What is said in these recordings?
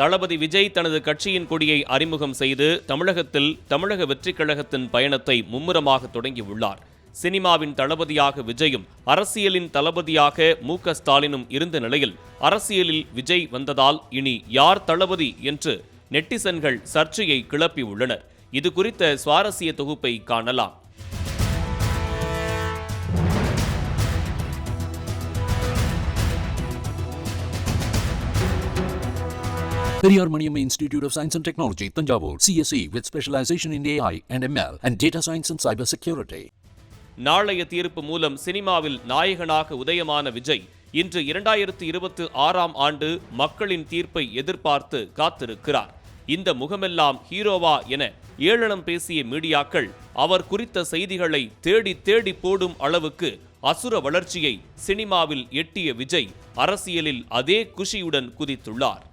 தளபதி விஜய் தனது கட்சியின் கொடியை அறிமுகம் செய்து தமிழகத்தில் தமிழக வெற்றிக் கழகத்தின் பயணத்தை மும்முரமாக தொடங்கியுள்ளார். சினிமாவின் தளபதியாக விஜயும் அரசியலின் தளபதியாக மு ஸ்டாலினும் இருந்த நிலையில் அரசியலில் விஜய் வந்ததால் இனி யார் தளபதி என்று நெட்டிசன்கள் சர்ச்சையை கிளப்பியுள்ளனர். இது குறித்த சுவாரஸ்ய தொகுப்பை காணலாம். Periyar Maniyam institute of science and technology Thanjavur CSE with specialization in AI and ML and data science and cyber security நாளைய தீர்ப்பு மூலம் சினிமாவில் நாயகனாக உதயமான விஜய் இன்று இரண்டாயிரத்து இருபத்தி ஆறாம் ஆண்டு மக்களின் தீர்ப்பை எதிர்பார்த்து காத்திருக்கிறார். இந்த முகமெல்லாம் ஹீரோவா என ஏளனம் பேசிய மீடியாக்கள் அவர் குறித்த செய்திகளை தேடி தேடி போடும் அளவுக்கு அசுர வளர்ச்சியை சினிமாவில் எட்டிய விஜய் அரசியலில் அதே குஷியுடன் குதித்துள்ளார்.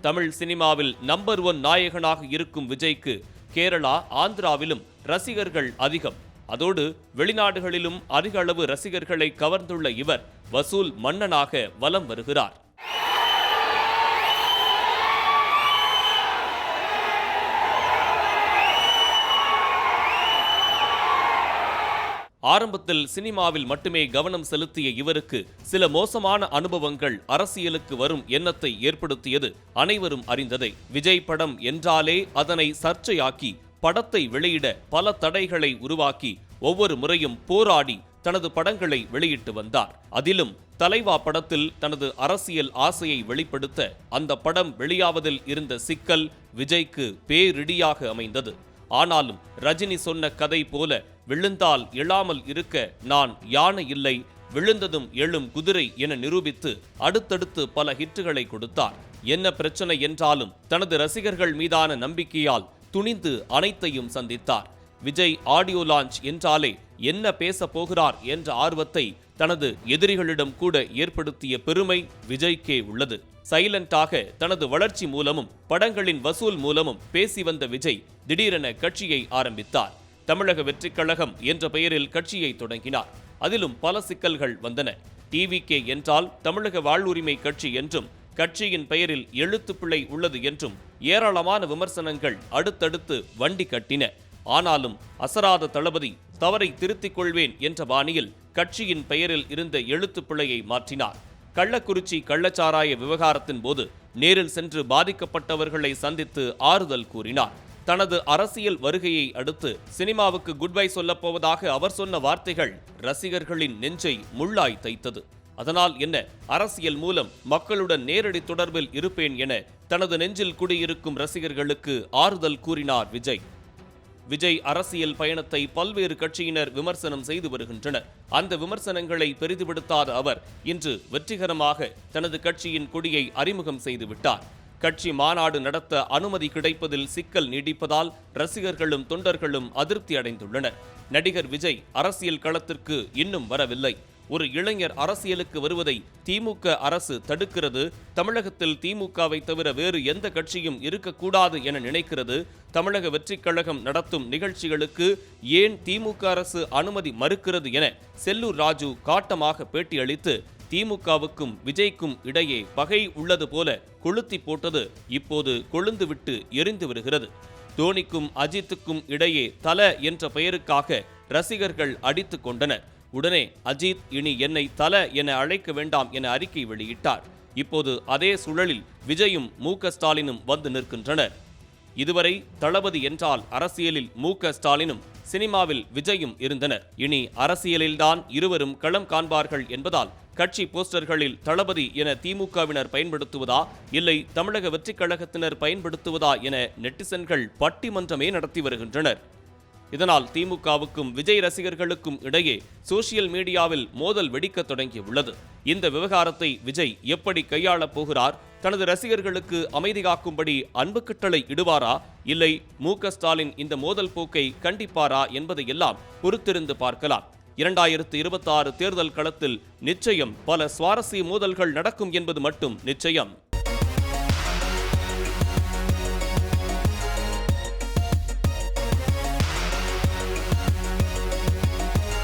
தமிழ் சினிமாவில் நம்பர் ஒன் நாயகனாக இருக்கும் விஜய்க்கு கேரளா ஆந்திராவிலும் ரசிகர்கள் அதிகம். அதோடு வெளிநாடுகளிலும் அதிக அளவு ரசிகர்களை கவர்ந்துள்ள இவர் வசூல் மன்னனாக வலம் வருகிறார். ஆரம்பத்தில் சினிமாவில் மட்டுமே கவனம் செலுத்திய இவருக்கு சில மோசமான அனுபவங்கள் அரசியலுக்கு வரும் எண்ணத்தை ஏற்படுத்தியது அனைவரும் அறிந்ததை. விஜய் படம் என்றாலே அதனை சர்ச்சையாக்கி படத்தை வெளியிட பல தடைகளை உருவாக்கி ஒவ்வொரு முறையும் போராடி தனது படங்களை வெளியிட்டு வந்தார். அதிலும் தலைவா படத்தில் தனது அரசியல் ஆசையை வெளிப்படுத்த அந்த படம் வெளியாவதில் இருந்த சிக்கல் விஜய்க்கு பேரிடியாக அமைந்தது. ஆனாலும் ரஜினி சொன்ன கதை போல விழுந்தால் எழாமல் இருக்க நான் யானை இல்லை விழுந்ததும் எழும் குதிரை என நிரூபித்து அடுத்தடுத்து பல ஹிட்டுகளை கொடுத்தார். என்ன பிரச்சனை என்றாலும் தனது ரசிகர்கள் மீதான நம்பிக்கையால் துணிந்து அனைத்தையும் சந்தித்தார். விஜய் ஆடியோ லான்ச் என்றாலே என்ன பேச போகிறார் என்ற ஆர்வத்தை தனது எதிரிகளிடம் கூட ஏற்படுத்திய பெருமை விஜய்க்கே உள்ளது. சைலண்டாக தனது வளர்ச்சி மூலமும் படங்களின் வசூல் மூலமும் பேசி வந்த விஜய் திடீரென கட்சியை ஆரம்பித்தார். தமிழக வெற்றிக் கழகம் என்ற பெயரில் கட்சியை தொடங்கினார். அதிலும் பல சிக்கல்கள் வந்தன. டிவிகே என்றால் தமிழக வாழ்வுரிமை கட்சி என்றும் கட்சியின் பெயரில் எழுத்துப்பிழை உள்ளது என்றும் ஏராளமான விமர்சனங்கள் அடுத்தடுத்து வண்டி கட்டின. ஆனாலும் அசராத தளபதி தவறை திருத்திக் கொள்வேன் என்ற பாணியில் கட்சியின் பெயரில் இருந்த எழுத்துப் பிழையை மாற்றினார். கள்ளக்குறிச்சி கள்ளச்சாராய விவகாரத்தின் போது நேரில் சென்று பாதிக்கப்பட்டவர்களை சந்தித்து ஆறுதல் கூறினார். தனது அரசியல் வருகையை அடுத்து சினிமாவுக்கு குட்பை சொல்லப் போவதாக அவர் சொன்ன வார்த்தைகள் ரசிகர்களின் நெஞ்சை முள்ளாய் தைத்தது. அதனால் என்ன அரசியல் மூலம் மக்களுடன் நேரடி தொடர்பில் இருப்பேன் என தனது நெஞ்சில் குடியிருக்கும் ரசிகர்களுக்கு ஆறுதல் கூறினார் விஜய். விஜய் அரசியல் பயணத்தை பல்வேறு கட்சியினர் விமர்சனம் செய்து வருகின்றனர். அந்த விமர்சனங்களை பெரிதுபடுத்தாத அவர் இன்று வெற்றிகரமாக தனது கட்சியின் கொடியை அறிமுகம் செய்துவிட்டார் கட்சி மாநாடு நடத்த அனுமதி கிடைப்பதில் சிக்கல் நீடிப்பதால் ரசிகர்களும் தொண்டர்களும் அதிருப்தி அடைந்துள்ளனர். நடிகர் விஜய் அரசியல் களத்திற்கு இன்னும் வரவில்லை. ஒரு இளைஞர் அரசியலுக்கு வருவதை திமுக அரசு தடுக்கிறது. தமிழகத்தில் திமுகவை தவிர வேறு எந்த கட்சியும் இருக்கக்கூடாது என நினைக்கிறது. தமிழக வெற்றிக் கழகம் நடத்தும் நிகழ்ச்சிகளுக்கு ஏன் திமுக அரசு அனுமதி மறுக்கிறது என செல்லூர் ராஜு காட்டமாக பேட்டியளித்து திமுகவுக்கும் விஜய்க்கும் இடையே பகை உள்ளது போல கொளுத்தி போட்டது இப்போது கொழுந்துவிட்டு எரிந்து வருகிறது தோனிக்கும் அஜித்துக்கும் இடையே தல என்ற பெயருக்காக ரசிகர்கள் அடித்து கொண்டனர். உடனே அஜித் இனி என்னை தல என அழைக்க வேண்டாம் என அறிக்கை வெளியிட்டார். இப்போது அதே சுழலில் விஜயும் மு ஸ்டாலினும் வந்து நிற்கின்றனர். இதுவரை தளபதி என்றால் அரசியலில் மு ஸ்டாலினும் சினிமாவில் விஜயும் இருந்தனர். இனி அரசியலில்தான் இருவரும் களம் காண்பார்கள் என்பதால் கட்சி போஸ்டர்களில் தளபதி என திமுகவினர் பயன்படுத்துவதா இல்லை தமிழக வெற்றிக் கழகத்தினர் பயன்படுத்துவதா என நெட்டிசன்கள் பட்டிமன்றமே நடத்தி வருகின்றனர். இதனால் திமுகவுக்கும் விஜய் ரசிகர்களுக்கும் இடையே சோசியல் மீடியாவில் மோதல் வெடிக்க தொடங்கியுள்ளது. இந்த விவகாரத்தை விஜய் எப்படி கையாளப் போகிறார்? தனது ரசிகர்களுக்கு அமைதி காக்கும்படி அன்பு கட்டளை இடுவாரா? இல்லை மு ஸ்டாலின் இந்த மோதல் போக்கை கண்டிப்பாரா என்பதையெல்லாம் பொறுத்திருந்து பார்க்கலாம். இரண்டாயிரத்து இருபத்தாறு தேர்தல் களத்தில் நிச்சயம் பல சுவாரஸ்ய மோதல்கள் நடக்கும் என்பது மட்டும் நிச்சயம்.